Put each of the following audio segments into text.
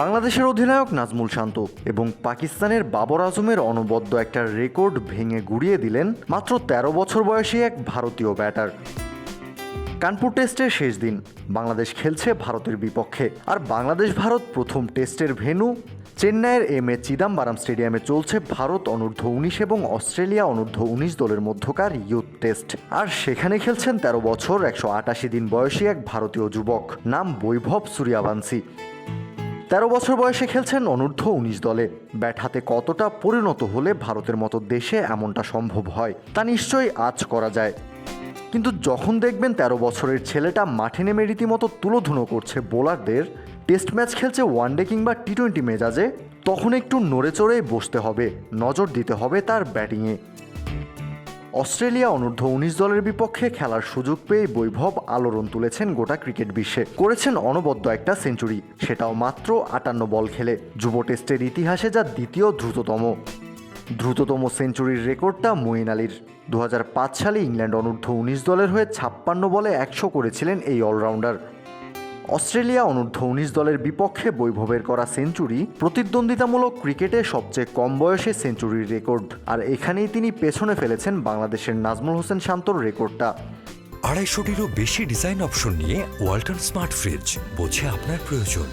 বাংলাদেশের অধিনায়ক নাজমুল শান্ত এবং পাকিস্তানের বাবর আজমের অনবদ্য একটা রেকর্ড ভেঙে গুড়িয়ে দিলেন মাত্র ১৩ বছর বয়সী এক ভারতীয় ব্যাটার। কানপুর টেস্টের শেষ দিন, বাংলাদেশ খেলছে ভারতের বিপক্ষে। আর বাংলাদেশ ভারত প্রথম টেস্টের ভেন্যু, চেন্নাইয়ের এম এ চিদাম্বারাম স্টেডিয়ামে চলছে ভারত অনূর্ধ্ব উনিশ এবং অস্ট্রেলিয়া অনূর্ধ্ব উনিশ দলের মধ্যকার ইউথ টেস্ট। আর সেখানে খেলছেন তেরো বছর, একশো আটাশি দিন বয়সী এক ভারতীয় যুবক, নাম বৈভব সূর্যাবাংশী। তেরো বছর বয়সে খেলছেন অনূর্ধ্ব উনিশ দলে। ব্যাট হাতে কতটা পরিণত হলে ভারতের মতো দেশে এমনটা সম্ভব হয়, তা নিশ্চয়ই আজ করা যায়। কিন্তু যখন দেখবেন তেরো বছরের ছেলেটা মাঠে নেমে রীতিমতো তুলোধুনো করছে বোলারদের, টেস্ট ম্যাচ খেলছে ওয়ানডে কিংবা টি টোয়েন্টি মেজাজে, তখন একটু নড়ে চড়ে বসতে হবে, নজর দিতে হবে তার ব্যাটিংয়ে। অস্ট্রেলিয়া অনূর্ধ্ব উনিশ দলের বিপক্ষে খেলার সুযোগ পেয়ে বৈভব আলোড়ন তুলেছেন গোটা ক্রিকেট বিশ্বে। করেছেন অনবদ্য একটা সেঞ্চুরি, সেটাও মাত্র আটান্ন বল খেলে। যুব টেস্টের ইতিহাসে যা দ্বিতীয় দ্রুততম। দ্রুততম সেঞ্চুরির রেকর্ডটা মঈন আলীর। দু হাজার পাঁচ সালে ইংল্যান্ড অনূর্ধ্ব উনিশ দলের হয়ে ছাপ্পান্ন বলে একশো করেছিলেন এই অলরাউন্ডার। অস্ট্রেলিয়া অনূর্ধ্ব উনিশ দলের বিপক্ষে বৈভবের করা সেঞ্চুরি প্রতিদ্বন্দ্বিতামূলক ক্রিকেটে সবচেয়ে কম বয়সে সেঞ্চুরির রেকর্ড। আর এখানেই তিনি পেছনে ফেলেছেন বাংলাদেশের নাজমুল হোসেন শান্তর রেকর্ডটা। আড়াইশোটিরও বেশি ডিজাইন অপশন নিয়ে ওয়ালটন স্মার্ট ফ্রিজ বোঝে আপনার প্রয়োজন।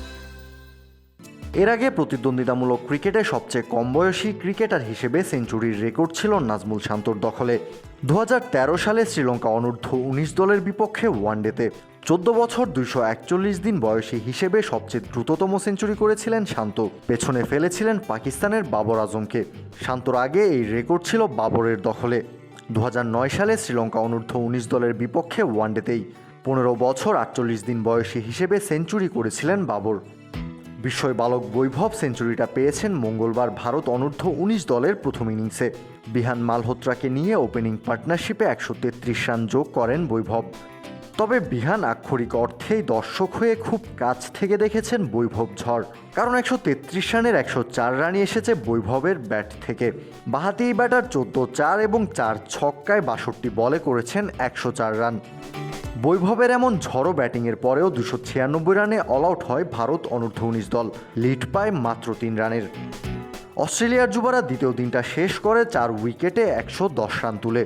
এর আগে প্রতিদ্বন্দ্বিতামূলক ক্রিকেটে সবচেয়ে কম বয়সী ক্রিকেটার হিসেবে সেঞ্চুরির রেকর্ড ছিল নাজমুল শান্তর দখলে। দু হাজার তেরো সালে শ্রীলঙ্কা অনূর্ধ্ব উনিশ দলের বিপক্ষে ওয়ানডেতে চোদ্দ বছর দুইশো একচল্লিশ দিন বয়সী হিসেবে সবচেয়ে দ্রুততম সেঞ্চুরি করেছিলেন শান্ত। পেছনে ফেলেছিলেন পাকিস্তানের বাবর আজমকে। শান্তর আগে এই রেকর্ড ছিল বাবরের দখলে। দু হাজার নয় সালে শ্রীলঙ্কা অনূর্ধ্ব উনিশ দলের বিপক্ষে ওয়ানডেতেই পনেরো বছর আটচল্লিশ দিন বয়সী হিসেবে সেঞ্চুরি করেছিলেন বাবর। বিস্ময় বালক বৈভব সেঞ্চুরিটা পেয়েছেন মঙ্গলবার ভারত অনূর্ধ্ব উনিশ দলের প্রথম ইনিংসে। বিহান মালহোত্রাকে নিয়ে ওপেনিং পার্টনারশিপে একশো তেত্রিশ রান যোগ করেন বৈভব। তবে বিহান আক্ষরিক অর্থেই দর্শক হয়ে খুব কাছ থেকে দেখেছেন বৈভব ঝড়। কারণ একশো তেত্রিশ রানের একশো চার রানই এসেছে বৈভবের ব্যাট থেকে। বাহাতি ব্যাটার চোদ্দ চার এবং চার ছক্কায় বাষট্টি বলে করেছেন একশো চার রান। বৈভবের এমন ঝড়ো ব্যাটিংয়ের পরেও দুশো ছিয়ানব্বই রানে অল আউট হয় ভারত অনূর্ধ্ব উনিশ দল, লিড পায় মাত্র তিন রানের। অস্ট্রেলিয়ার যুবরা দ্বিতীয় দিনটা শেষ করে চার উইকেটে একশো দশ রান তুলে।